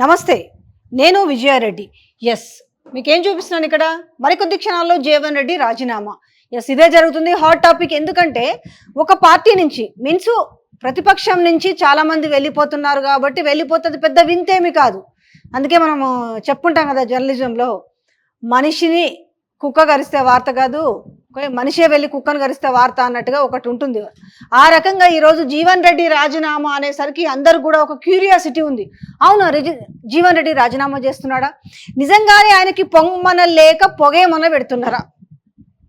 నమస్తే నేను విజయారెడ్డి. ఎస్ మీకేం చూపిస్తున్నాను ఇక్కడ? మరికొద్ది క్షణాల్లో జీవన్ రెడ్డి రాజీనామా. ఎస్ ఇదే జరుగుతుంది. హాట్ టాపిక్ ఎందుకంటే ఒక పార్టీ నుంచి మీన్స్ ప్రతిపక్షం నుంచి చాలామంది వెళ్ళిపోతున్నారు కాబట్టి వెళ్ళిపోతుంది పెద్ద వింతేమి కాదు. అందుకే మనము చెప్పుకుంటాం కదా జర్నలిజంలో మనిషిని కుక్క కరిస్తే వార్త కాదు మనిషే వెళ్ళి కుక్కను కరిస్తే వార్త అన్నట్టుగా ఒకటి ఉంటుంది. ఆ రకంగా ఈరోజు జీవన్ రెడ్డి రాజీనామా అనేసరికి అందరు కూడా ఒక క్యూరియాసిటీ ఉంది. అవును రిజి- జీవన్ రెడ్డి రాజీనామా చేస్తున్నాడా? నిజంగానే ఆయనకి పొంగమన లేక పొగేమన పెడుతున్నారా?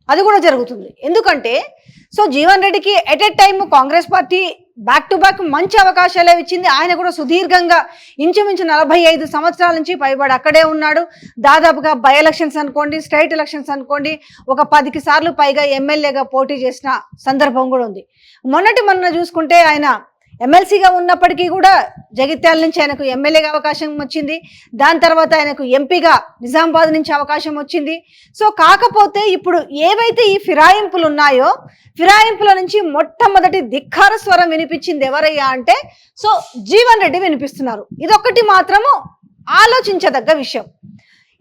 అది కూడా జరుగుతుంది. ఎందుకంటే సో జీవన్ రెడ్డికి at a time Congress party back to back మంచి అవకాశాలే ఇచ్చింది. ఆయన కూడా సుదీర్ఘంగా ఇంచుమించు నలభై ఐదు సంవత్సరాల నుంచి పైబడి అక్కడే ఉన్నాడు. దాదాపుగా బై ఎలక్షన్స్ అనుకోండి స్టేట్ ఎలక్షన్స్ అనుకోండి ఒక పదికి సార్లు పైగా ఎమ్మెల్యేగా పోటీ చేసిన సందర్భం కూడా ఉంది. మొన్నటి మొన్న చూసుకుంటే ఆయన ఎమ్మెల్సీగా ఉన్నప్పటికీ కూడా జగిత్యాల నుంచి ఆయనకు ఎమ్మెల్యేగా అవకాశం వచ్చింది. దాని తర్వాత ఆయనకు ఎంపీగా నిజామాబాద్ నుంచి అవకాశం వచ్చింది. సో కాకపోతే ఇప్పుడు ఏవైతే ఈ ఫిరాయింపులు ఉన్నాయో ఫిరాయింపుల నుంచి మొట్టమొదటి ధిక్కార స్వరం వినిపించింది ఎవరయ్యా అంటే సో జీవన్ రెడ్డి వినిపిస్తున్నారు. ఇదొక్కటి మాత్రము ఆలోచించదగ్గ విషయం.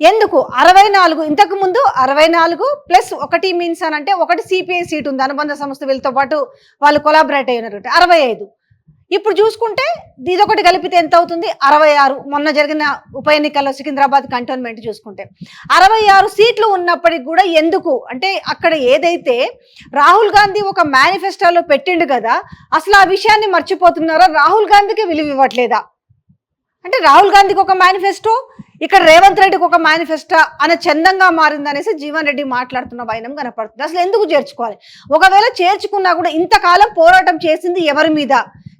ఎందుకు? అరవై నాలుగు ఇంతకు ముందు అరవై నాలుగు ప్లస్ ఒకటి మీన్స్ అని అంటే ఒకటి సిపిఐ సీట్ ఉంది. అనుబంధ సంస్థ వీళ్ళతో పాటు వాళ్ళు కొలాబరేట్ అయి ఉన్నారు అరవై ఐదు. ఇప్పుడు చూసుకుంటే ఇదొకటి కలిపితే ఎంత అవుతుంది అరవై ఆరు. మొన్న జరిగిన ఉప ఎన్నికల్లో సికింద్రాబాద్ కంటోన్మెంట్ చూసుకుంటే. అరవై ఆరు సీట్లు ఉన్నప్పటికి కూడా ఎందుకు? అంటే అక్కడ ఏదైతే రాహుల్ గాంధీ ఒక మేనిఫెస్టోలో పెట్టిండు కదా అసలు ఆ విషయాన్ని మర్చిపోతున్నారా? రాహుల్ గాంధీకి విలువ ఇవ్వట్లేదా? అంటే రాహుల్ గాంధీకి ఒక మేనిఫెస్టో ఇక్కడ రేవంత్ రెడ్డికి ఒక మేనిఫెస్టో అనే చందంగా మారిందనేసి జీవన్ రెడ్డి మాట్లాడుతున్న వైనం కనపడుతుంది. అసలు ఎందుకు చేర్చుకోవాలి? ఒకవేళ చేర్చుకున్నా కూడా ఇంతకాలం పోరాటం చేసింది ఎవరి మీద?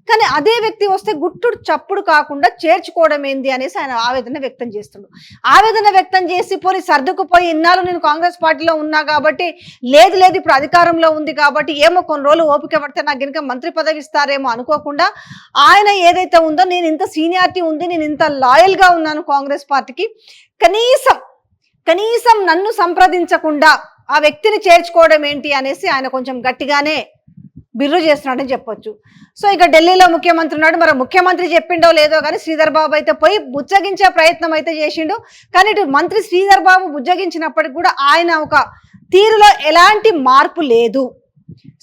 కానీ అదే వ్యక్తి వస్తే గుట్టుడు చప్పుడు కాకుండా చేర్చుకోవడం ఏంది అనేసి ఆయన ఆవేదన వ్యక్తం చేస్తుండు. ఆవేదన వ్యక్తం చేసి పోయి సర్దుకుపోయి ఇన్నాళ్ళు నేను కాంగ్రెస్ పార్టీలో ఉన్నా కాబట్టి లేదు లేదు ఇప్పుడు అధికారంలో ఉంది కాబట్టి ఏమో కొన్ని రోజులు ఓపిక పడితే నాకు కనుక మంత్రి పదవి ఇస్తారేమో అనుకోకుండా ఆయన ఏదైతే ఉందో నేను ఇంత సీనియారిటీ ఉంది నేను ఇంత లాయల్గా ఉన్నాను కాంగ్రెస్ పార్టీకి కనీసం కనీసం నన్ను సంప్రదించకుండా ఆ వ్యక్తిని చేర్చుకోవడం ఏంటి అనేసి ఆయన కొంచెం గట్టిగానే బిర్రు చేస్తున్నాడని చెప్పొచ్చు. సో ఇక ఢిల్లీలో ముఖ్యమంత్రి ఉన్నాడు. మరి ముఖ్యమంత్రి చెప్పిండో లేదో కానీ శ్రీధర్ బాబు అయితే పోయి బుజ్జగించే ప్రయత్నం అయితే చేసిండు. కానీ ఇటు మంత్రి శ్రీధర్ బాబు బుజ్జగించినప్పటికి కూడా ఆయన ఒక తీరులో ఎలాంటి మార్పు లేదు.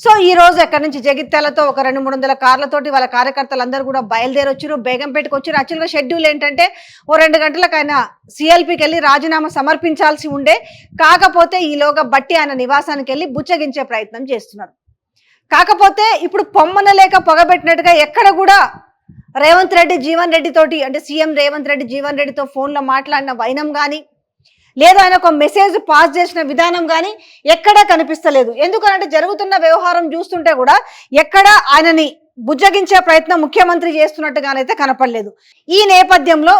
సో ఈ రోజు ఎక్కడి నుంచి జగిత్యాలతో ఒక రెండు మూడు వందల కార్లతోటి వాళ్ళ కార్యకర్తలు అందరూ కూడా బయలుదేరి వచ్చారు బేగంపేటకు వచ్చారు యాక్చువల్గా షెడ్యూల్ ఏంటంటే ఓ రెండు గంటలకు ఆయన సిఎల్పికి వెళ్ళి రాజీనామా సమర్పించాల్సి ఉండే. కాకపోతే ఈలోగా బట్టి ఆయన నివాసానికి వెళ్ళి బుచ్చగించే ప్రయత్నం చేస్తున్నారు. కాకపోతే ఇప్పుడు పొమ్మన లేక పొగబెట్టినట్టుగా ఎక్కడ కూడా రేవంత్ రెడ్డి జీవన్ రెడ్డి తోటి అంటే సీఎం రేవంత్ రెడ్డి జీవన్ రెడ్డితో ఫోన్లో మాట్లాడిన వైనం కానీ లేదా ఆయన ఒక మెసేజ్ పాస్ చేసిన విధానం కానీ ఎక్కడా కనిపిస్తలేదు. ఎందుకనంటే జరుగుతున్న వ్యవహారం చూస్తుంటే కూడా ఎక్కడా ఆయనని బుజ్జగించే ప్రయత్నం ముఖ్యమంత్రి చేస్తున్నట్టుగానైతే కనపడలేదు. ఈ నేపథ్యంలో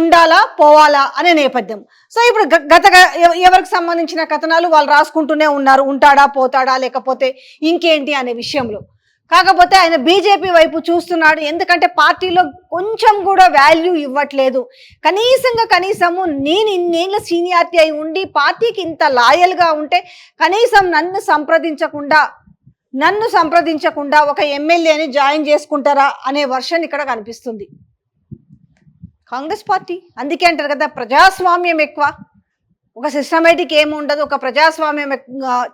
ఉండాలా పోవాలా అనే నేపథ్యం. సో ఇప్పుడు గత ఎవరికి సంబంధించిన కథనాలు వాళ్ళు రాసుకుంటూనే ఉన్నారు. ఉంటాడా పోతాడా లేకపోతే ఇంకేంటి అనే విషయంలో. కాకపోతే ఆయన బీజేపీ వైపు చూస్తున్నాడు. ఎందుకంటే పార్టీలో కొంచెం కూడా వాల్యూ ఇవ్వట్లేదు. కనీసంగా కనీసము నేను ఇన్నేళ్ళ సీనియారిటీ అయి ఉండి పార్టీకి ఇంత లాయల్గా ఉంటే కనీసం నన్ను సంప్రదించకుండా నన్ను సంప్రదించకుండా ఒక ఎమ్మెల్యేని జాయిన్ చేసుకుంటారా అనే వర్షన్ ఇక్కడ కనిపిస్తుంది. కాంగ్రెస్ పార్టీ అందుకే అంటారు కదా ప్రజాస్వామ్యం ఎక్కువ. ఒక సిస్టమేటిక్ ఏమి ఉండదు ఒక ప్రజాస్వామ్యం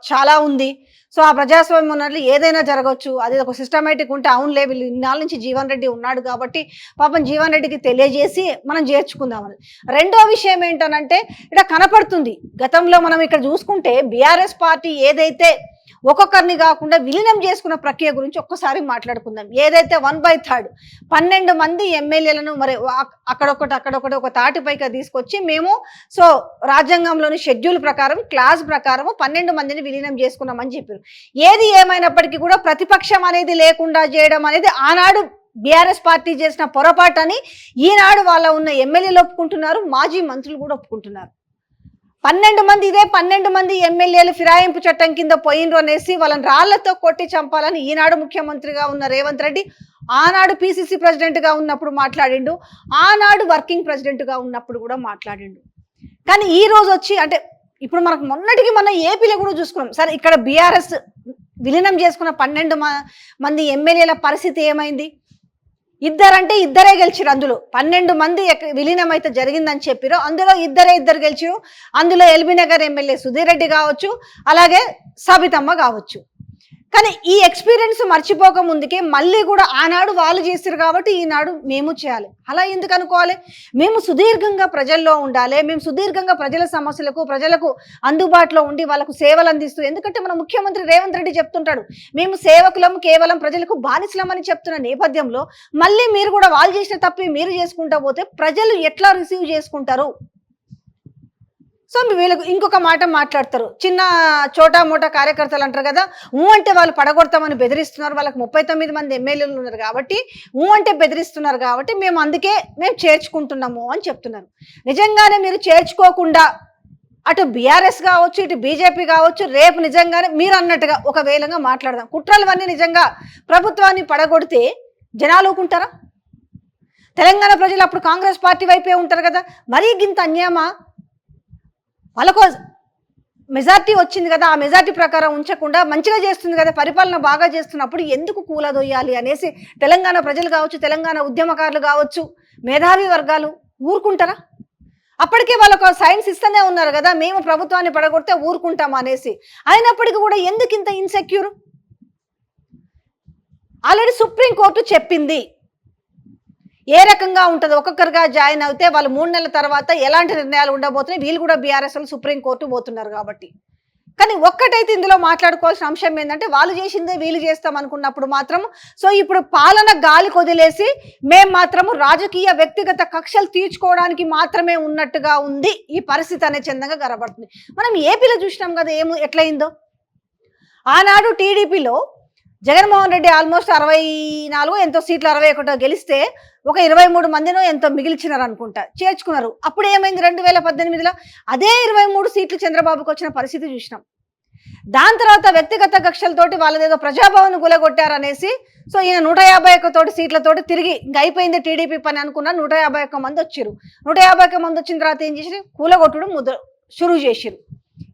చాలా ఉంది. సో ఆ ప్రజాస్వామ్యం ఉన్నట్లు ఏదైనా జరగవచ్చు అది ఒక సిస్టమేటిక్ ఉంటే అవునులే వీళ్ళు ఇన్నాళ్ళ నుంచి జీవన్ రెడ్డి ఉన్నాడు కాబట్టి పాపం జీవన్ రెడ్డికి తెలియజేసి మనం చేర్చుకుందామని. రెండో విషయం ఏంటనంటే ఇక్కడ కనపడుతుంది. గతంలో మనం ఇక్కడ చూసుకుంటే బీఆర్ఎస్ పార్టీ ఏదైతే ఒక్కొక్కరిని కాకుండా విలీనం చేసుకున్న ప్రక్రియ గురించి ఒక్కసారి మాట్లాడుకుందాం. ఏదైతే వన్ బై థర్డ్ పన్నెండు మంది ఎమ్మెల్యేలను మరి అక్కడొకటి అక్కడొకటి ఒక తాటిపైకి తీసుకొచ్చి మేము సో రాజ్యాంగంలోని షెడ్యూల్ ప్రకారం క్లాస్ ప్రకారం పన్నెండు మందిని విలీనం చేసుకున్నామని చెప్పారు ఏది ఏమైనప్పటికీ కూడా ప్రతిపక్షం అనేది లేకుండా చేయడం అనేది ఆనాడు బీఆర్ఎస్ పార్టీ చేసిన పొరపాటు అని ఈనాడు వాళ్ళ ఉన్న ఎమ్మెల్యేలు ఒప్పుకుంటున్నారు మాజీ మంత్రులు కూడా ఒప్పుకుంటున్నారు. పన్నెండు మంది ఇదే పన్నెండు మంది ఎమ్మెల్యేలు ఫిరాయింపు చట్టం కింద పోయినరు అనేసి వాళ్ళని రాళ్ళతో కొట్టి చంపాలని ఈనాడు ముఖ్యమంత్రిగా ఉన్న రేవంత్ రెడ్డి ఆనాడు పిసిసి ప్రెసిడెంట్గా ఉన్నప్పుడు మాట్లాడిండు ఆనాడు వర్కింగ్ ప్రెసిడెంట్గా ఉన్నప్పుడు కూడా మాట్లాడిండు. కానీ ఈ రోజు వచ్చి అంటే ఇప్పుడు మనకు మొన్నటికి మన ఏపీలో కూడా చూసుకున్నాం. సరే ఇక్కడ బీఆర్ఎస్ విలీనం చేసుకున్న పన్నెండు మ- మంది ఎమ్మెల్యేల పరిస్థితి ఏమైంది? ఇద్దరంటే ఇద్దరే గెలిచిరు అందులో. పన్నెండు మంది విలీనం అయితే జరిగిందని చెప్పిరో అందులో ఇద్దరే ఇద్దరు గెలిచిరు అందులో ఎల్బీనగర్ ఎమ్మెల్యే సుధీర్ రెడ్డి కావచ్చు అలాగే సబితమ్మ కావచ్చు. కానీ ఈ ఎక్స్పీరియన్స్ మర్చిపోక ముందుకే మళ్ళీ కూడా ఆనాడు వాళ్ళు చేశారు కాబట్టి ఈనాడు మేము చేయాలి. అలా ఎందుకు అనుకోవాలి? మేము సుదీర్ఘంగా ప్రజల్లో ఉండాలి. మేము సుదీర్ఘంగా ప్రజల సమస్యలకు ప్రజలకు అందుబాటులో ఉండి వాళ్ళకు సేవలు అందిస్తూ ఎందుకంటే మన ముఖ్యమంత్రి రేవంత్ రెడ్డి చెప్తుంటాడు మేము సేవకులం కేవలం ప్రజలకు బానిసలమని చెప్తున్న నేపథ్యంలో మళ్ళీ మీరు కూడా వాళ్ళు చేసిన తప్పి మీరు చేసుకుంటా పోతే ప్రజలు ఎట్లా రిసీవ్ చేసుకుంటారు? సో వీళ్ళకు ఇంకొక మాట మాట్లాడతారు. చిన్న చోటా మోటా కార్యకర్తలు అంటారు కదా ఊ అంటే వాళ్ళు పడగొడతామని బెదిరిస్తున్నారు. వాళ్ళకి ముప్పై తొమ్మిది మంది ఎమ్మెల్యేలు ఉన్నారు కాబట్టి ఊ అంటే బెదిరిస్తున్నారు కాబట్టి మేము అందుకే మేము చేర్చుకుంటున్నాము అని చెప్తున్నారు. నిజంగానే మీరు చేర్చుకోకుండా అటు బీఆర్ఎస్ కావచ్చు ఇటు బీజేపీ కావచ్చు రేపు నిజంగానే మీరు అన్నట్టుగా ఒక వేలంగా మాట్లాడదాం. కుట్రలవన్నీ నిజంగా ప్రభుత్వాన్ని పడగొడితే జనాలు ఊకుంటారా? తెలంగాణ ప్రజలు అప్పుడు కాంగ్రెస్ పార్టీ వైపే ఉంటారు కదా మరీ గింత అన్యామా వాళ్ళకు మెజార్టీ వచ్చింది కదా ఆ మెజార్టీ ప్రకారం ఉంచకుండా మంచిగా చేస్తుంది కదా పరిపాలన బాగా చేస్తున్నప్పుడు ఎందుకు కూలదొయ్యాలి అనేసి తెలంగాణ ప్రజలు కావచ్చు తెలంగాణ ఉద్యమకారులు కావచ్చు మేధావి వర్గాలు ఊరుకుంటారా? అప్పటికే వాళ్ళకు సైన్స్ ఇస్తూనే ఉన్నారు కదా మేము ప్రభుత్వాన్ని పడగొడితే ఊరుకుంటాం అనేసి. అయినప్పటికీ కూడా ఎందుకు ఇంత ఇన్సెక్యూర్ ఆల్రెడీ సుప్రీంకోర్టు చెప్పింది. ఏ రకంగా ఉంటుంది? ఒక్కొక్కరుగా జాయిన్ అవుతే వాళ్ళు మూడు నెలల తర్వాత ఎలాంటి నిర్ణయాలు ఉండబోతున్నాయి? వీళ్ళు కూడా బీఆర్ఎస్ సుప్రీంకోర్టు పోతున్నారు కాబట్టి. కానీ ఒక్కటైతే ఇందులో మాట్లాడుకోవాల్సిన అంశం ఏంటంటే వాళ్ళు చేసిందే వీళ్ళు చేస్తాం అనుకున్నప్పుడు మాత్రం సో ఇప్పుడు పాలన గాలి కొదిలేసి మేము మాత్రము రాజకీయ వ్యక్తిగత కక్షలు తీర్చుకోవడానికి మాత్రమే ఉన్నట్టుగా ఉంది. ఈ పరిస్థితి అనే చందంగా కనబడుతుంది. మనం ఏపీలో చూసినాం కదా ఏమో ఎట్లయిందో? ఆనాడు టీడీపీలో జగన్మోహన్ రెడ్డి ఆల్మోస్ట్ అరవై నాలుగు ఎంతో సీట్లు అరవై ఒకటో గెలిస్తే ఒక ఇరవై మూడు మందినో ఎంతో మిగిల్చినారు అనుకుంటా చేర్చుకున్నారు. అప్పుడు ఏమైంది రెండు వేల పద్దెనిమిదిలో? అదే ఇరవై మూడు సీట్లు చంద్రబాబుకి వచ్చిన పరిస్థితి చూసినాం. దాని తర్వాత వ్యక్తిగత కక్షలతోటి వాళ్ళదేదో ప్రజాభవన్ గులగొట్టారనేసి సో ఈయన నూట యాభై ఒక్క తోటి సీట్లతోటి తిరిగి ఇంక అయిపోయింది టీడీపీ పని అనుకున్న నూట యాభై ఒక్క మంది వచ్చారు నూట యాభై ఒక్క మంది వచ్చిన తర్వాత ఏం చేసి కూలగొట్టడం ముద్ర షురువు చేసిరు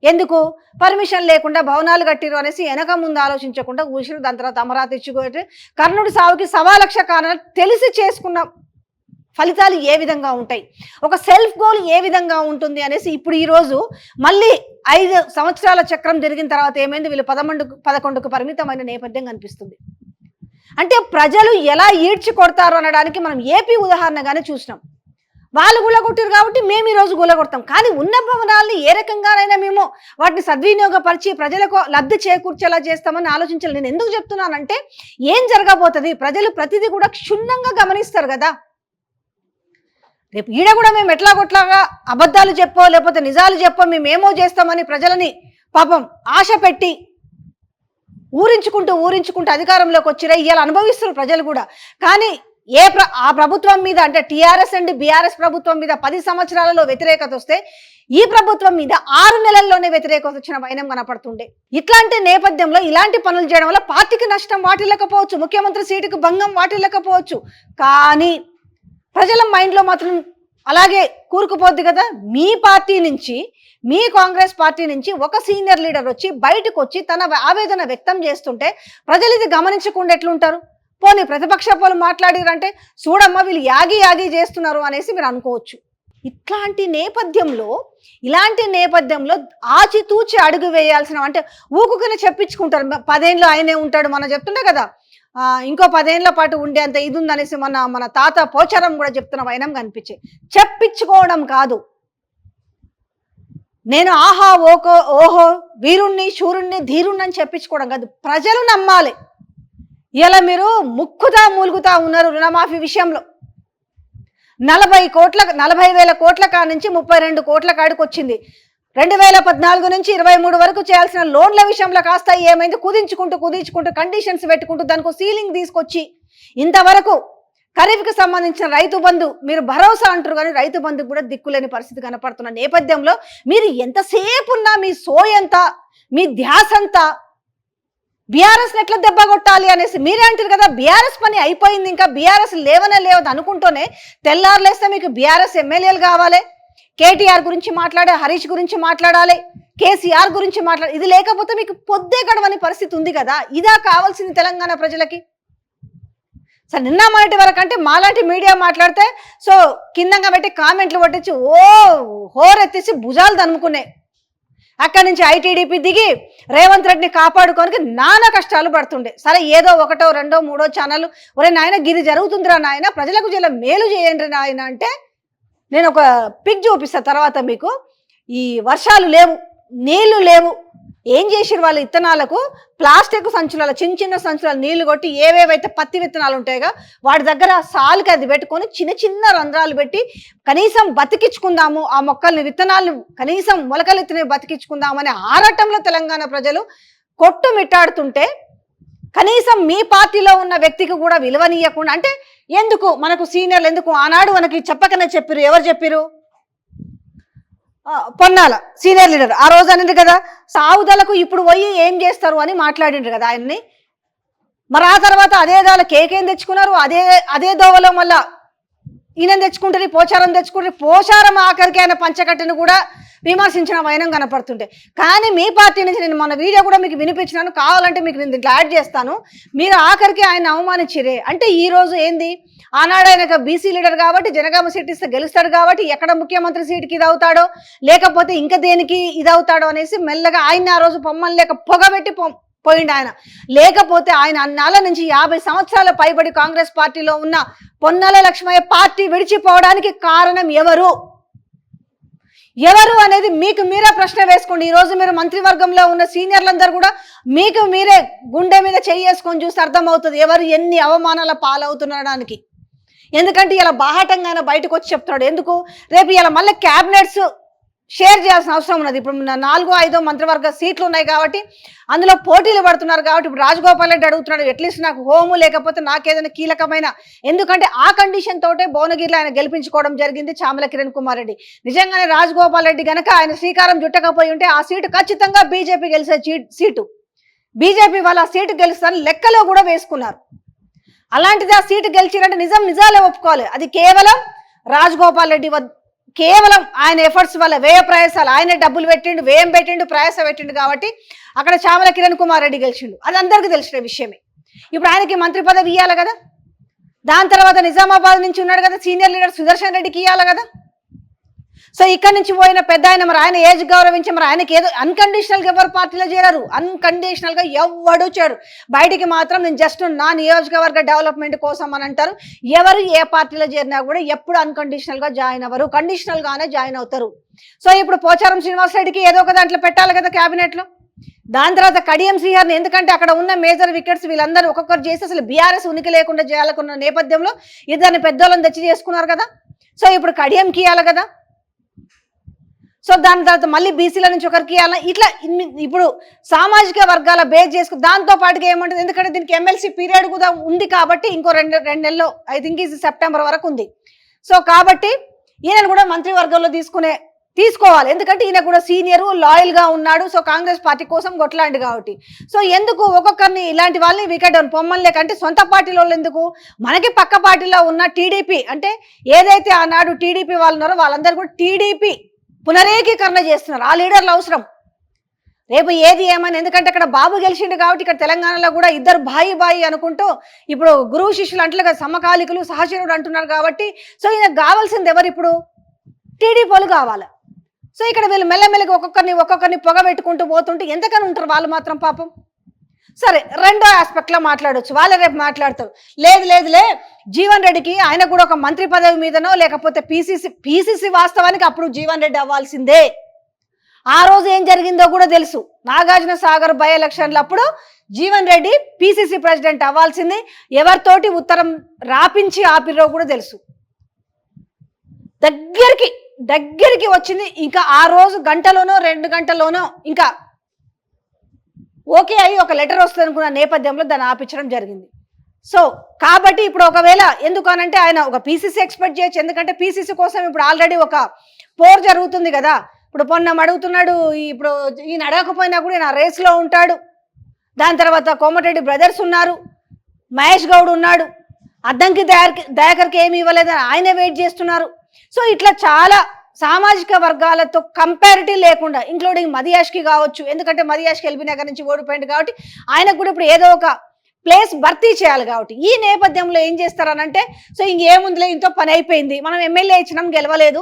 ఎందుకు? పర్మిషన్ లేకుండా భవనాలు కట్టిరు అనేసి వెనక ముందు ఆలోచించకుండా ఊసిరు దాని తర్వాత అమరావతి ఇచ్చుకోటి కర్ణుడి సావుకి సవా లక్ష కారణాలు తెలిసి చేసుకున్న ఫలితాలు ఏ విధంగా ఉంటాయి? ఒక సెల్ఫ్ గోల్ ఏ విధంగా ఉంటుంది అనేసి ఇప్పుడు ఈరోజు మళ్ళీ ఐదు సంవత్సరాల చక్రం జరిగిన తర్వాత ఏమైంది? వీళ్ళు పదకొండు పదకొండుకు పరిమితమైన నేపథ్యం కనిపిస్తుంది. అంటే ప్రజలు ఎలా ఈడ్చి కొడతారు అనడానికి మనం ఏపీ ఉదాహరణగానే చూసినాం. వాళ్ళు గులగొట్టారు కాబట్టి మేము ఈ రోజు గులగొడతాం. కానీ ఉన్న భవనాల్ని ఏ రకంగానైనా మేము వాటిని సద్వినియోగపరిచి ప్రజలకు లబ్ధి చేకూర్చేలా చేస్తామని ఆలోచించాలి. నేను ఎందుకు చెప్తున్నానంటే ఏం జరగబోతుంది? ప్రజలు ప్రతిదీ కూడా క్షుణ్ణంగా గమనిస్తారు కదా. రేపు ఈడ కూడా మేము ఎట్లా కొట్లాగా అబద్ధాలు చెప్పో లేకపోతే నిజాలు చెప్పో మేమేమో చేస్తామని ప్రజలని పాపం ఆశ పెట్టి ఊరించుకుంటూ ఊరించుకుంటూ అధికారంలోకి వచ్చిరా ఇవాళ అనుభవిస్తున్నారు ప్రజలు కూడా. కానీ ఏ ప్ర ఆ ప్రభుత్వం మీద అంటే టీఆర్ఎస్ అండ్ బీఆర్ఎస్ ప్రభుత్వం మీద పది సంవత్సరాలలో వ్యతిరేకత వస్తే ఈ ప్రభుత్వం మీద ఆరు నెలల్లోనే వ్యతిరేకత వచ్చిన వైనం కనపడుతుండే. ఇట్లాంటి నేపథ్యంలో ఇలాంటి పనులు చేయడం వల్ల పార్టీకి నష్టం వాటిల్లకపోవచ్చు ముఖ్యమంత్రి సీటుకు భంగం వాటిల్లకపోవచ్చు. కానీ ప్రజల మైండ్లో మాత్రం అలాగే కూరుకుపోద్ది కదా? మీ పార్టీ నుంచి మీ కాంగ్రెస్ పార్టీ నుంచి ఒక సీనియర్ లీడర్ వచ్చి బయటకు వచ్చి తన ఆవేదన వ్యక్తం చేస్తుంటే ప్రజలు ఇది గమనించకుండా ఎట్లుంటారు? పోనీ ప్రతిపక్ష పోలు మాట్లాడిరంటే చూడమ్మా వీళ్ళు యాగి యాగి చేస్తున్నారు అనేసి మీరు అనుకోవచ్చు. ఇట్లాంటి నేపథ్యంలో ఇలాంటి నేపథ్యంలో ఆచితూచి అడుగు వేయాల్సిన అంటే ఊకుకునే చెప్పించుకుంటారు. పదేళ్ళు ఆయనే ఉంటాడు మనం చెప్తుండే కదా. ఇంకో పదేళ్ళ పాటు ఉండేంత ఇది ఉందనేసి మన మన తాత పోచారం కూడా చెప్తున్న వైనం కనిపించే. చెప్పించుకోవడం కాదు. నేను ఆహా ఓకో ఓహో వీరుణ్ణి శూరుణ్ణి ధీరుణ్ణి అని చెప్పించుకోవడం కాదు. ప్రజలు నమ్మాలి. ఇలా మీరు ముక్కుతా మూలుగుతా ఉన్నారు రుణమాఫీ విషయంలో. నలభై కోట్ల నలభై వేల కోట్ల కాడ నుంచి ముప్పై రెండు కోట్ల కాడికి వచ్చింది. రెండు వేల పద్నాలుగు నుంచి ఇరవై మూడు వరకు చేయాల్సిన లోన్ల విషయంలో కాస్త ఏమైంది? కుదించుకుంటూ కుదించుకుంటూ కండిషన్స్ పెట్టుకుంటూ దానికి సీలింగ్ తీసుకొచ్చి ఇంతవరకు ఖరీఫ్కి సంబంధించిన రైతు బంధు మీరు భరోసా అంటారు కానీ రైతు బంధు కూడా దిక్కులేని పరిస్థితి కనపడుతున్న నేపథ్యంలో మీరు ఎంతసేపు ఉన్నా మీ సోయంతా మీ ధ్యాసంతా బీఆర్ఎస్ ఎట్లా దెబ్బ కొట్టాలి అనేసి మీరే అంటారు కదా బీఆర్ఎస్ పని అయిపోయింది ఇంకా బీఆర్ఎస్ లేవనే లేవదు అనుకుంటూనే తెల్లారులేస్తే మీకు బీఆర్ఎస్ ఎమ్మెల్యేలు కావాలి. కేటీఆర్ గురించి మాట్లాడే హరీష్ గురించి మాట్లాడాలి కేసీఆర్ గురించి మాట్లాడాలి ఇది లేకపోతే మీకు పొద్దే గడవని పరిస్థితి ఉంది కదా ఇదా కావాల్సింది తెలంగాణ ప్రజలకి? సార్ నిన్న మొన్నటి వరకు అంటే మాలాంటి మీడియా మాట్లాడితే సో కిందంగా పెట్టి కామెంట్లు పట్టించి ఓ హోరెత్తేసి భుజాలు తనుముకున్నాయి అక్కడి నుంచి ఐటీడీపీ దిగి రేవంత్ రెడ్డిని కాపాడుకోనికి నానా కష్టాలు పడుతుండే. సరే ఏదో ఒకటో రెండో మూడో ఛానల్ ఒరే నాయన గిది జరుగుతుందిరా నాయన ప్రజలకు జల మేలు చేయండి నాయన అంటే నేను ఒక పిక్ చూపిస్తా తర్వాత మీకు. ఈ వర్షాలు లేవు నీళ్ళు లేవు ఏం చేసిరు వాళ్ళు విత్తనాలకు ప్లాస్టిక్ సంచులలో చిన్న చిన్న సంచులలో నీళ్ళు కొట్టి ఏవేవైతే పత్తి విత్తనాలు ఉంటాయో వాటి దగ్గర సాలుకి అది పెట్టుకొని చిన్న చిన్న రంధ్రాలు పెట్టి కనీసం బతికించుకుందాము ఆ మొక్కల్ని విత్తనాలను కనీసం మొలకలెత్తిని బతికించుకుందామనే ఆరాటంలో తెలంగాణ ప్రజలు కొట్టుమిట్టాడుతుంటే కనీసం మీ పార్టీలో ఉన్న వ్యక్తికి కూడా విలువనీయకుండా అంటే ఎందుకు? మనకు సీనియర్లు ఎందుకు? ఆనాడు మనకి చెప్పకనే చెప్పిరు ఎవరు చెప్పిరు పొన్నాల సీనియర్ లీడర్. ఆ రోజు అనింది కదా సావుదలకు ఇప్పుడు పోయి ఏం చేస్తారు అని మాట్లాడిండ్రు కదా ఆయన్ని. మరి ఆ తర్వాత అదే దాల కేకేం తెచ్చుకున్నారు? అదే అదే దోవలో మళ్ళా ఈయన తెచ్చుకుంటారు పోచారం తెచ్చుకుంటారు పోచారం ఆఖరికి ఆయన పంచకట్టను కూడా విమర్శించిన వైనం కనపడుతుంటే. కానీ మీ పార్టీ నుంచి నేను మన వీడియో కూడా మీకు వినిపించినాను. కావాలంటే మీకు నేను దీంట్లో యాడ్ చేస్తాను. మీరు ఆఖరికి ఆయన అవమానించిరే. అంటే ఈ రోజు ఏంది? ఆనాడు ఆయన బీసీ లీడర్ కాబట్టి జనగామ సీట్ ఇస్తే గెలుస్తాడు కాబట్టి ఎక్కడ ముఖ్యమంత్రి సీట్కి ఇది అవుతాడో లేకపోతే ఇంకా దేనికి ఇది అవుతాడో అనేసి మెల్లగా ఆయన ఆ రోజు పొమ్మని లేక పొగబెట్టి పొ పోయిండు ఆయన. లేకపోతే ఆయన అన్నాళ్ళ నుంచి యాభై సంవత్సరాల పైబడి కాంగ్రెస్ పార్టీలో ఉన్న పొన్నాల లక్ష్మయ్య పార్టీ విడిచిపోవడానికి కారణం ఎవరు? ఎవరు అనేది మీకు మీరే ప్రశ్న వేసుకోండి. ఈరోజు మీరు మంత్రివర్గంలో ఉన్న సీనియర్లందరూ కూడా మీకు మీరే గుండె మీద చేసుకొని చూస్తే అర్థమవుతుంది ఎవరు ఎన్ని అవమానాల పాలవుతుండడానికి ఎందుకంటే ఇలా బాహటంగానే బయటకు వచ్చి చెప్తున్నాడు. ఎందుకు? రేపు ఇలా మళ్ళీ క్యాబినెట్స్ షేర్ చేయాల్సిన అవసరం ఉన్నది. ఇప్పుడు నాలుగో ఐదో మంత్రివర్గ సీట్లు ఉన్నాయి కాబట్టి అందులో పోటీలు పడుతున్నారు కాబట్టి ఇప్పుడు రాజగోపాల్ రెడ్డి అడుగుతున్నాడు ఎట్లీస్ట్ నాకు హోము లేకపోతే నాకేదైనా కీలకమైన ఎందుకంటే ఆ కండిషన్ తోటే భువనగిరిలో ఆయన గెలిపించుకోవడం జరిగింది చామల కిరణ్ కుమార్ రెడ్డి. నిజంగానే రాజగోపాల్ రెడ్డి గనక ఆయన శ్రీకారం చుట్టకపోయి ఉంటే ఆ సీటు ఖచ్చితంగా బీజేపీ గెలిచే సీటు. బీజేపీ వాళ్ళ ఆ సీటు గెలుస్తారని లెక్కలో కూడా వేసుకున్నారు. అలాంటిది ఆ సీటు గెలిచిరంటే నిజం నిజాలే ఒప్పుకోవాలి. అది కేవలం రాజగోపాల్ రెడ్డి కేవలం ఆయన ఎఫర్ట్స్ వల్ల వ్యయ ప్రయాసాలు ఆయనే డబ్బులు పెట్టిండు వ్యయం పెట్టిండు ప్రయాస పెట్టిండు కాబట్టి అక్కడ చామల కిరణ్ కుమార్ రెడ్డి గెలిచిండు. అది అందరికీ తెలిసిన విషయమే. ఇప్పుడు ఆయనకి మంత్రి పదవి ఇవ్వాలి కదా? దాని తర్వాత నిజామాబాద్ నుంచి ఉన్నాడు కదా సీనియర్ లీడర్ సుదర్శన్ రెడ్డికి ఇవ్వాలి కదా? సో ఇక్కడ నుంచి పోయిన పెద్ద ఆయన మరి ఆయన ఏజ్ గౌరవించి మరి ఆయనకి ఏదో అన్కండిషనల్గా ఎవరు పార్టీలో చేరారు. అన్కండిషనల్గా ఎవడు చేరు బయటికి మాత్రం నేను జస్ట్ నా నియోజకవర్గ డెవలప్మెంట్ కోసం అని అంటారు. ఎవరు ఏ పార్టీలో చేరినా కూడా ఎప్పుడు అన్కండిషనల్గా జాయిన్ అవ్వరు. కండిషనల్గానే జాయిన్ అవుతారు. సో ఇప్పుడు పోచారం శ్రీనివాస్ రెడ్డికి ఏదో ఒక దాంట్లో పెట్టాలి కదా క్యాబినెట్లో దాని తర్వాత కడియం శ్రీహర్ని ఎందుకంటే అక్కడ ఉన్న మేజర్ వికెట్స్ వీళ్ళందరూ ఒక్కొక్కరు చేసి అసలు బీఆర్ఎస్ ఉనికి లేకుండా చేయాలనుకున్న నేపథ్యంలో ఇద్దరిని పెద్దోళ్ళని తెచ్చి చేసుకున్నారు కదా. సో ఇప్పుడు కడియం కీయాలి కదా. సో దాని తర్వాత మళ్ళీ బీసీల నుంచి ఒకరికి అలా ఇట్లా ఇప్పుడు సామాజిక వర్గాల బేస్ చేసుకు దాంతో పాటుగా ఏమంటుంది? ఎందుకంటే దీనికి ఎమ్మెల్సీ పీరియడ్ కూడా ఉంది కాబట్టి ఇంకో రెండు రెండు నెలల్లో ఐ థింక్ ఇది సెప్టెంబర్ వరకు ఉంది. సో కాబట్టి ఈయనను కూడా మంత్రివర్గంలో తీసుకునే తీసుకోవాలి. ఎందుకంటే ఈయన కూడా సీనియర్ లాయల్గా ఉన్నాడు. సో కాంగ్రెస్ పార్టీ కోసం కొట్లాండి కాబట్టి. సో ఎందుకు ఒక్కొక్కరిని ఇలాంటి వాళ్ళని వికెట్ పొమ్మని లేక సొంత పార్టీలో ఎందుకు? మనకి పక్క పార్టీలో ఉన్న టీడీపీ అంటే ఏదైతే ఆనాడు టీడీపీ వాళ్ళు ఉన్నారో వాళ్ళందరూ కూడా టీడీపీ పునరేకీకరణ చేస్తున్నారు. ఆ లీడర్లు అవసరం. రేపు ఏది ఏమని ఎందుకంటే అక్కడ బాబు గెలిచిండు కాబట్టి ఇక్కడ తెలంగాణలో కూడా ఇద్దరు బాయి బాయి అనుకుంటూ ఇప్పుడు గురువు శిష్యులు అంటలుగా సమకాలికులు సహచరుడు అంటున్నారు కాబట్టి సో ఈయన కావాల్సింది ఎవరు ఇప్పుడు? టీడీపీలు కావాలి. సో ఇక్కడ వీళ్ళు మెల్లమెల్లగా ఒక్కొక్కరిని ఒక్కొక్కరిని పొగ పెట్టుకుంటూ పోతుంటే ఎంతకని ఉంటారు వాళ్ళు మాత్రం పాపం? సరే రెండో ఆస్పెక్ట్లో మాట్లాడొచ్చు. వాళ్ళ రేపు మాట్లాడతారు. లేదు లేదులే జీవన్ రెడ్డికి ఆయన కూడా ఒక మంత్రి పదవి మీదనో లేకపోతే పీసీసీ పీసీసీ వాస్తవానికి అప్పుడు జీవన్ రెడ్డి అవ్వాల్సిందే. ఆ రోజు ఏం జరిగిందో కూడా తెలుసు. నాగార్జున సాగర్ బై ఎలక్షన్లు అప్పుడు జీవన్ రెడ్డి పీసీసీ ప్రెసిడెంట్ అవ్వాల్సింది. ఎవరితోటి ఉత్తరం రాపించి ఆపిరో కూడా తెలుసు. దగ్గరికి దగ్గరికి వచ్చింది. ఇంకా ఆ రోజు గంటలోనో రెండు గంటలోనో ఇంకా ఓకే అయ్యి ఒక లెటర్ వస్తుంది అనుకున్న నేపథ్యంలో దాన్ని ఆపించడం జరిగింది. సో కాబట్టి ఇప్పుడు ఒకవేళ ఎందుకు అనంటే ఆయన ఒక పీసీసీ ఎక్స్పెక్ట్ చేయొచ్చు. ఎందుకంటే పీసీసీ కోసం ఇప్పుడు ఆల్రెడీ ఒక పోర్ జరుగుతుంది కదా. ఇప్పుడు పొన్నం అడుగుతున్నాడు ఈ- ఇప్పుడు ఈయన అడగకపోయినా కూడా ఈయన రేస్లో ఉంటాడు. దాని తర్వాత కోమటిరెడ్డి బ్రదర్స్ ఉన్నారు. మహేష్ గౌడ్ ఉన్నాడు. అద్దంకి దయాకర్ దయాకర్కి ఏమి ఇవ్వలేదని ఆయనే వెయిట్ చేస్తున్నారు. సో ఇట్లా చాలా సామాజిక వర్గాలతో కంపారిటీ లేకుండా ఇంక్లూడింగ్ మదియాష్కి కావచ్చు ఎందుకంటే మదియాష్కి ఎల్బీ నగర్ నుంచి ఓడిపోయింది కాబట్టి ఆయనకు కూడా ఇప్పుడు ఏదో ఒక ప్లేస్ భర్తీ చేయాలి కాబట్టి. ఈ నేపథ్యంలో ఏం చేస్తారనంటే సో ఇంకేముందిలే ఇంతో పని అయిపోయింది. మనం ఎమ్మెల్యే ఇచ్చినాం గెలవలేదు.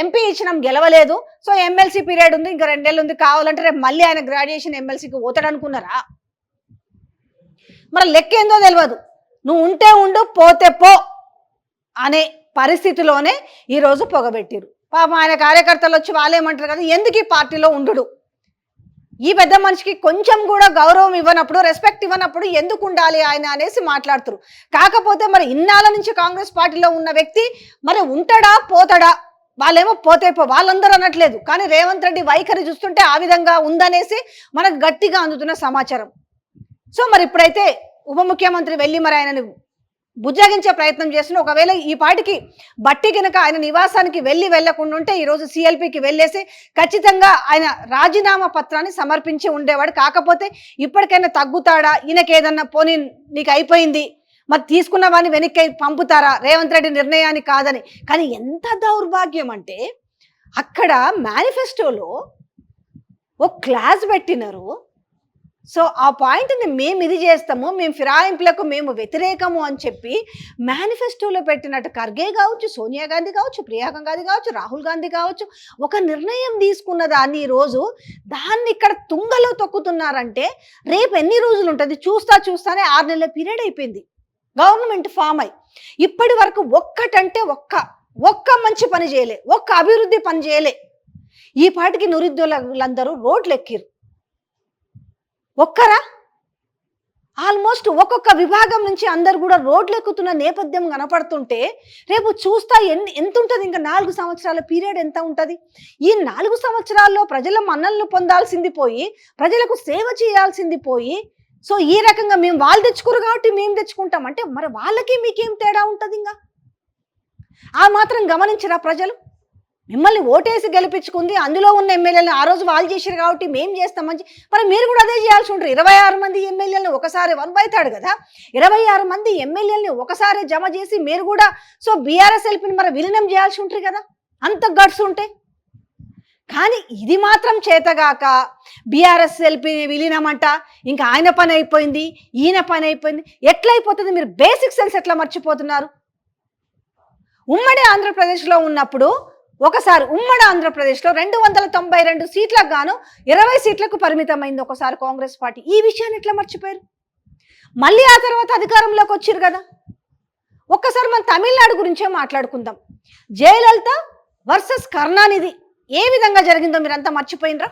ఎంపీ ఇచ్చినాం గెలవలేదు. సో ఎమ్మెల్సీ పీరియడ్ ఉంది ఇంకా రెండేళ్ళు ఉంది కావాలంటే రేపు మళ్ళీ ఆయన గ్రాడ్యుయేషన్ ఎమ్మెల్సీకి పోతాడనుకున్నారా? మరి లెక్క ఏందో తెలియదు నువ్వు ఉంటే ఉండు పోతే పో అనే పరిస్థితిలోనే ఈరోజు పొగబెట్టిరు పాపం ఆయన కార్యకర్తలు వచ్చి వాళ్ళేమంటారు కదా ఎందుకు ఈ పార్టీలో ఉండడు? ఈ పెద్ద మనిషికి కొంచెం కూడా గౌరవం ఇవ్వనప్పుడు రెస్పెక్ట్ ఇవ్వనప్పుడు ఎందుకు ఉండాలి ఆయన అనేసి మాట్లాడుతారు. కాకపోతే మరి ఇన్నాళ్ళ నుంచి కాంగ్రెస్ పార్టీలో ఉన్న వ్యక్తి మరి ఉంటాడా పోతాడా? వాళ్ళేమో పోతే పో వాళ్ళందరూ అనట్లేదు. కానీ రేవంత్ రెడ్డి వైఖరి చూస్తుంటే ఆ విధంగా ఉందనేసి మనకు గట్టిగా అందుతున్న సమాచారం. సో మరి ఇప్పుడైతే ఉప ముఖ్యమంత్రి వెళ్ళి మరి ఆయనను బుజ్జగించే ప్రయత్నం చేసిన ఒకవేళ ఈ పాటికి బట్టి కనుక ఆయన నివాసానికి వెళ్ళి వెళ్ళకుండా ఉంటే ఈరోజు సిఎల్పికి వెళ్ళేసి ఖచ్చితంగా ఆయన రాజీనామా పత్రాన్ని సమర్పించి ఉండేవాడు. కాకపోతే ఇప్పటికైనా తగ్గుతాడా? ఈయనకేదన్నా పోనీ నీకు అయిపోయింది. మరి తీసుకున్న వాడిని వెనక్కి పంపుతారా? రేవంత్ రెడ్డి నిర్ణయాన్ని కాదని. కానీ ఎంత దౌర్భాగ్యం అంటే అక్కడ మేనిఫెస్టోలో ఓ క్లాస్ పెట్టినారు. సో ఆ పాయింట్ని మేము ఇది చేస్తాము మేము ఫిరాయింపులకు మేము వ్యతిరేకము అని చెప్పి మేనిఫెస్టోలో పెట్టినట్టు ఖర్గే కావచ్చు సోనియా గాంధీ కావచ్చు ప్రియాంక గాంధీ కావచ్చు రాహుల్ గాంధీ కావచ్చు ఒక నిర్ణయం తీసుకున్న దాన్ని ఈరోజు దాన్ని ఇక్కడ తుంగలో తొక్కుతున్నారంటే రేపు ఎన్ని రోజులు ఉంటుంది? చూస్తా చూస్తానే ఆరు నెలల పీరియడ్ అయిపోయింది. గవర్నమెంట్ ఫామ్ అయి. ఇప్పటి వరకు ఒక్కటంటే ఒక్క ఒక్క మంచి పని చేయలే ఒక్క అభివృద్ధి పని చేయలే. ఈ పాటికి నిరుద్యోగులందరూ రోడ్లు ఎక్కిరు ఒక్కరా? ఆల్మోస్ట్ ఒక్కొక్క విభాగం నుంచి అందరు కూడా రోడ్లు ఎక్కుతున్న నేపథ్యం కనపడుతుంటే రేపు చూస్తా ఎన్ని ఎంత ఉంటుంది ఇంకా నాలుగు సంవత్సరాల పీరియడ్ ఎంత ఉంటుంది? ఈ నాలుగు సంవత్సరాల్లో ప్రజల మన్నలను పొందాల్సింది పోయి ప్రజలకు సేవ చేయాల్సింది పోయి సో ఈ రకంగా మేము వాళ్ళు తెచ్చుకోరు కాబట్టి మేము తెచ్చుకుంటాం. అంటే మరి వాళ్ళకి మీకేం తేడా ఉంటుంది ఇంకా ఆ మాత్రం గమనించరా ప్రజలు? మిమ్మల్ని ఓటేసి గెలిపించుకుంది అందులో ఉన్న ఎమ్మెల్యేలను ఆ రోజు వాళ్ళు చేశారు కాబట్టి మేము చేస్తామని మరి మీరు కూడా అదే చేయాల్సి ఉంటారు ఇరవై ఆరు మంది ఎమ్మెల్యేలను ఒకసారి వన్ అవుతాడు కదా? ఇరవై ఆరు మంది ఎమ్మెల్యేలని ఒకసారి జమ చేసి మీరు కూడా సో బీఆర్ఎస్ ఎల్పిని మరి విలీనం చేయాల్సి ఉంటారు కదా? అంత గట్స్ ఉంటే? కానీ ఇది మాత్రం చేతగాక బీఆర్ఎస్ ఎల్పి విలీనమంట ఇంకా ఆయన పని అయిపోయింది ఈయన పని అయిపోయింది. ఎట్లయిపోతుంది? మీరు బేసిక్ సెన్స్ ఎట్లా మర్చిపోతున్నారు? ఉమ్మడి ఆంధ్రప్రదేశ్లో ఉన్నప్పుడు ఒకసారి ఉమ్మడి ఆంధ్రప్రదేశ్లో రెండు వందల తొంభై రెండు సీట్లకు గాను ఇరవై సీట్లకు పరిమితమైంది ఒకసారి కాంగ్రెస్ పార్టీ. ఈ విషయాన్ని ఎట్లా మర్చిపోయారు? మళ్ళీ ఆ తర్వాత అధికారంలోకి వచ్చారు కదా. ఒక్కసారి మనం తమిళనాడు గురించే మాట్లాడుకుందాం. జయలలిత వర్సెస్ కరుణానిధి ఏ విధంగా జరిగిందో మీరంతా మర్చిపోయినరా?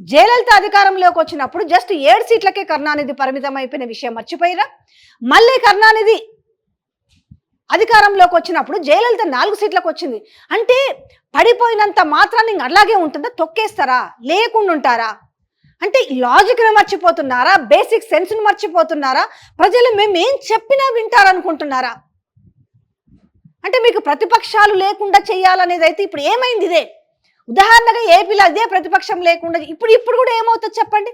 జయలలిత అధికారంలోకి వచ్చినప్పుడు జస్ట్ ఏడు సీట్లకే కరుణానిధి పరిమితం అయిపోయిన విషయం మర్చిపోయిరా మళ్ళీ కరుణానిధి అధికారంలోకి వచ్చినప్పుడు జయలలిత నాలుగు సీట్లకు వచ్చింది. అంటే పడిపోయినంత మాత్రాన్ని ఇంక అలాగే ఉంటుందా? తొక్కేస్తారా? లేకుండా ఉంటారా అంటే లాజిక్ని మర్చిపోతున్నారా? బేసిక్ సెన్స్ను మర్చిపోతున్నారా? ప్రజలు మేము ఏం చెప్పినా వింటారనుకుంటున్నారా? అంటే మీకు ప్రతిపక్షాలు లేకుండా చేయాలనేది అయితే ఇప్పుడు ఏమైంది ఇదే? ఉదాహరణగా ఏపీలో అదే ప్రతిపక్షం లేకుండా ఇప్పుడు ఇప్పుడు కూడా ఏమవుతుంది చెప్పండి?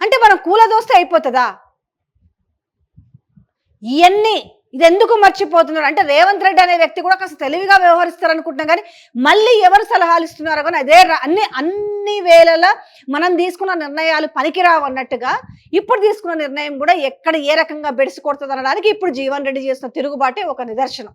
అంటే మనం కూలదోస్తే అయిపోతుందా? ఇవన్నీ ఇది ఎందుకు మర్చిపోతున్నారు? అంటే రేవంత్ రెడ్డి అనే వ్యక్తి కూడా కాస్త తెలివిగా వ్యవహరిస్తారు అనుకుంటున్నాం కానీ మళ్ళీ ఎవరు సలహాలు ఇస్తున్నారో కానీ అదే అన్ని అన్ని వేళలా మనం తీసుకున్న నిర్ణయాలు పనికిరావు అన్నట్టుగా ఇప్పుడు తీసుకున్న నిర్ణయం కూడా ఎక్కడ ఏ రకంగా బెడిసి కొడుతుంది అనడానికి ఇప్పుడు జీవన్ రెడ్డి చేస్తున్న తిరుగుబాటే ఒక నిదర్శనం.